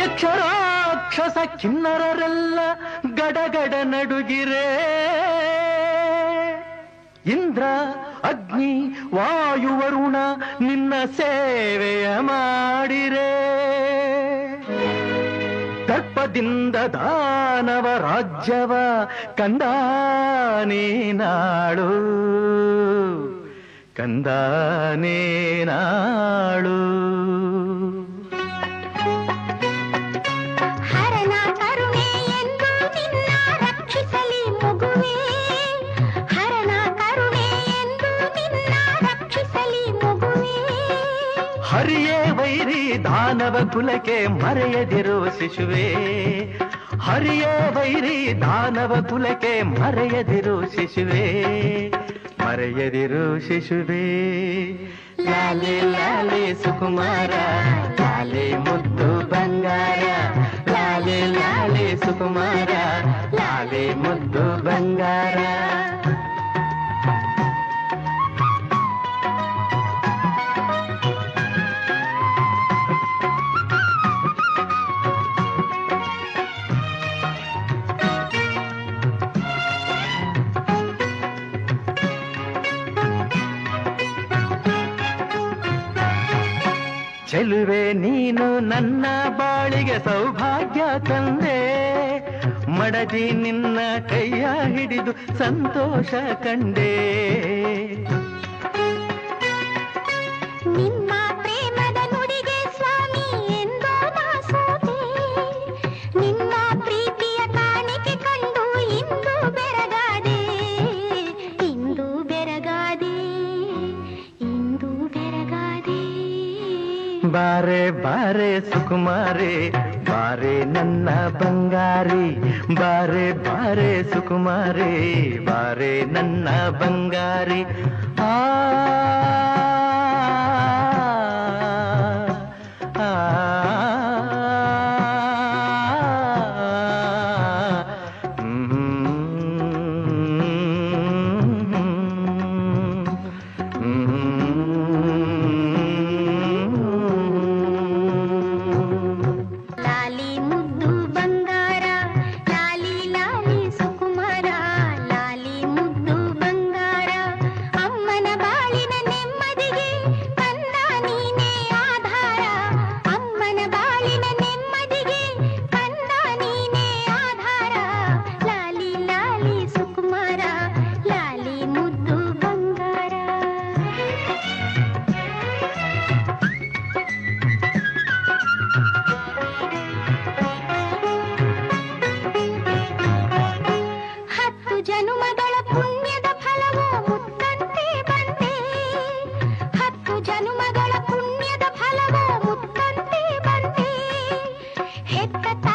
ಯಕ್ಷರಾಕ್ಷಸ ಕಿನ್ನರರೆಲ್ಲ ಗಡಗಡ ನಡುಗಿರೆ. ಇಂದ್ರ, ಅಗ್ನಿ, ವಾಯು, ವರುಣ ನಿನ್ನ ಸೇವೆಯ ಮಾಡಿರೆ. ದರ್ಪದಿಂದ ದಾನವ ರಾಜ್ಯವ ಕಂದ ನೀನಾಳು ಕಂದ ನೀನಾಳು ದಾನವ ಕುಲಕ್ಕೆ ಮರೆಯದಿರು ಶಿಶುವೆ ಹರಿಯೇ ವೈರಿ ದಾನವ ಕುಲಕ್ಕೆ ಮರೆಯದಿರು ಶಿಶುವೆ ಮರೆಯದಿರು ಶಿಶುವೆ ಲಾಲೆ ಲಾಲೆ ಸುಕುಮಾರ ಲಾಲೆ ಮುದ್ದು ಬಂಗಾರ ಲಾಲೆ ಲಾಲೆ ಸುಕುಮಾರ ಲಾಲೆ ಮುದ್ದು ಬಂಗಾರ ಚೆಲುವೆ ನೀನು ನನ್ನ ಬಾಳಿಗೆ ಸೌಭಾಗ್ಯ ತಂದೆ. ಮಡದಿ ನಿನ್ನ ಕೈಯ ಹಿಡಿದು ಸಂತೋಷ ಕಂಡೆ. ಬಾರೆ ಸುಕುಮಾರಿ ಬಾರೆ ನನ್ನ ಬಂಗಾರಿ. ಬಾರೆ ಬಾರೆ ಸುಕುಮಾರಿ ಬಾರೆ ನನ್ನ ಬಂಗಾರಿ. ಆ एक कथा